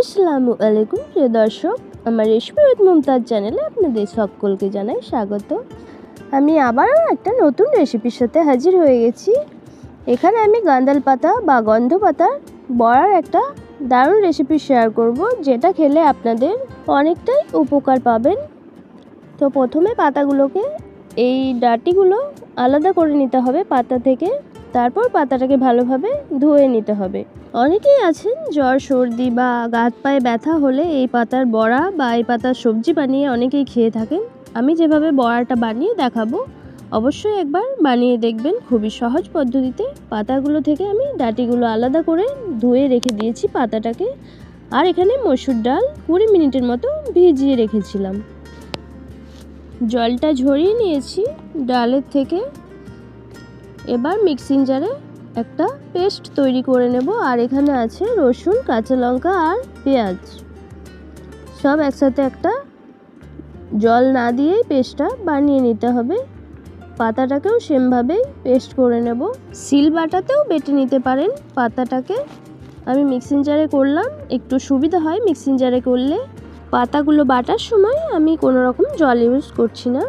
আসসালামু আলাইকুম, প্রিয় দর্শক। আমার রেশমি উইথ মুমতাজ চ্যানেলে আপনাদের সকলকে জানাই স্বাগত। আমি আবারও একটা নতুন রেসিপির সাথে হাজির হয়ে গেছি। এখানে আমি গান্দাল পাতা বা গন্ধ পাতার বড়ার একটা দারুণ রেসিপি শেয়ার করব, যেটা খেলে আপনাদের অনেকটাই উপকার পাবেন। তো প্রথমে পাতাগুলোকে, এই ডাটিগুলো আলাদা করে নিতে হবে পাতা থেকে। তারপর পাতাটাকে ভালোভাবে ধুয়ে নিতে হবে। অনেকেই আছেন জ্বর, সর্দি বা গাত পায়ে ব্যথা হলে এই পাতার বড়া বা এই পাতার সবজি বানিয়ে অনেকেই খেয়ে থাকেন। আমি যেভাবে বড়াটা বানিয়ে দেখাবো, অবশ্যই একবার বানিয়ে দেখবেন। খুবই সহজ পদ্ধতিতে পাতাগুলো থেকে আমি ডাটিগুলো আলাদা করে ধুয়ে রেখে দিয়েছি পাতাটাকে। আর এখানে মসুর ডাল কুড়ি মিনিটের মতো ভিজিয়ে রেখেছিলাম। জলটা ঝরিয়ে নিয়েছি। ডালের থেকে এবার মিক্সিং জারে একটা পেস্ট তৈরি করে নেব, আর এখানে আছে রসুন, কাঁচা লঙ্কা আর পেঁয়াজ। সব একসাথে একটা জল না দিয়েই পেস্টটা বানিয়ে নিতে হবে। পাতাটাকেও সেমভাবেই পেস্ট করে নেব। সিল বাটাতেও বেটে নিতে পারেন পাতাটাকে। আমি মিক্সিং জারে করলাম, একটু সুবিধা হয় মিক্সিং জারে করলে। পাতাগুলো বাটার সময় আমি কোনো রকম জল ইউজ করছি না।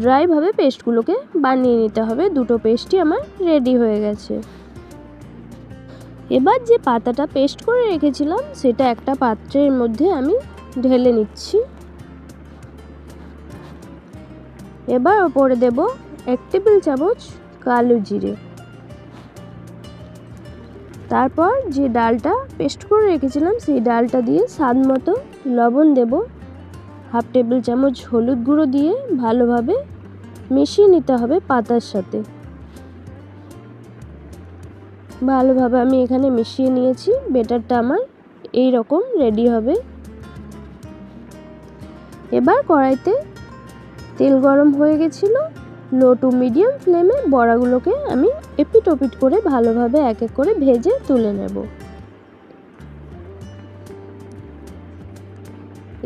ড্রাইভাবে পেস্টগুলোকে বানিয়ে নিতে হবে। দুটো পেস্টই আমার রেডি হয়ে গেছে। এবার যে পাতাটা পেস্ট করে রেখেছিলাম, সেটা একটা পাত্রের মধ্যে আমি ঢেলে নিচ্ছি। এবার ওপরে দেব এক টেবিল চামচ কালো জিরে। তারপর যে ডালটা পেস্ট করে রেখেছিলাম, সেই ডালটা দিয়ে স্বাদ মতো লবণ দেব। হাফ টেবিল চামচ হলুদ গুঁড়ো দিয়ে ভালোভাবে মিশিয়ে নিতে হবে পাতার সাথে। ভালোভাবে আমি এখানে মিশিয়ে নিয়েছি বেটারটা আমার এই রকম রেডি হবে। এবার কড়াইতে তেল গরম হয়ে গেছিল, লো টু মিডিয়াম ফ্লেমে বড়াগুলোকে আমি এপিট ওপিট করে ভালোভাবে এক এক করে ভেজে তুলে নেব।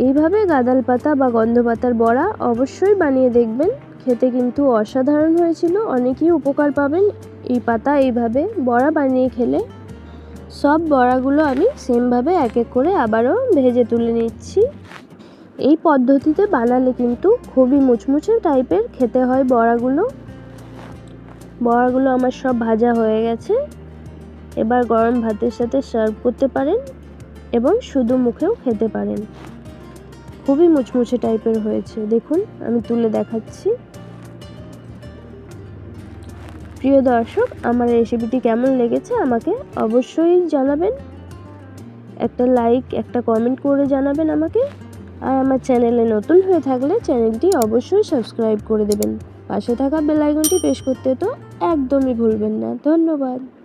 এইভাবে গাদাল পাতা বা গন্ধ পাতার বড়া অবশ্যই বানিয়ে দেখবেন। খেতে কিন্তু অসাধারণ হয়েছিল। অনেকেই উপকার পাবেন এই পাতা এইভাবে বড়া বানিয়ে খেলে। সব বড়াগুলো আমি সেমভাবে এক এক করে আবারও ভেজে তুলে নিচ্ছি। এই পদ্ধতিতে বানালে কিন্তু খুবই মুচমুচে টাইপের খেতে হয় বড়াগুলো। বড়াগুলো আমার সব ভাজা হয়ে গেছে। এবার গরম ভাতের সাথে সার্ভ করতে পারেন এবং শুধু মুখেও খেতে পারেন। খুবই মুচমুচে টাইপের হয়েছে। দেখুন, আমি তুলে দেখাচ্ছি। প্রিয় দর্শক, আমার রেসিপিটি কেমন লেগেছে আমাকে অবশ্যই জানাবেন। একটা লাইক একটা কমেন্ট করে জানাবেন আমাকে। আর আমার চ্যানেলে নতুন হয়ে থাকলে চ্যানেলটি অবশ্যই সাবস্ক্রাইব করে দেবেন। পাশে থাকা বেল আইকনটি প্রেস করতে তো একদমই ভুলবেন না। ধন্যবাদ।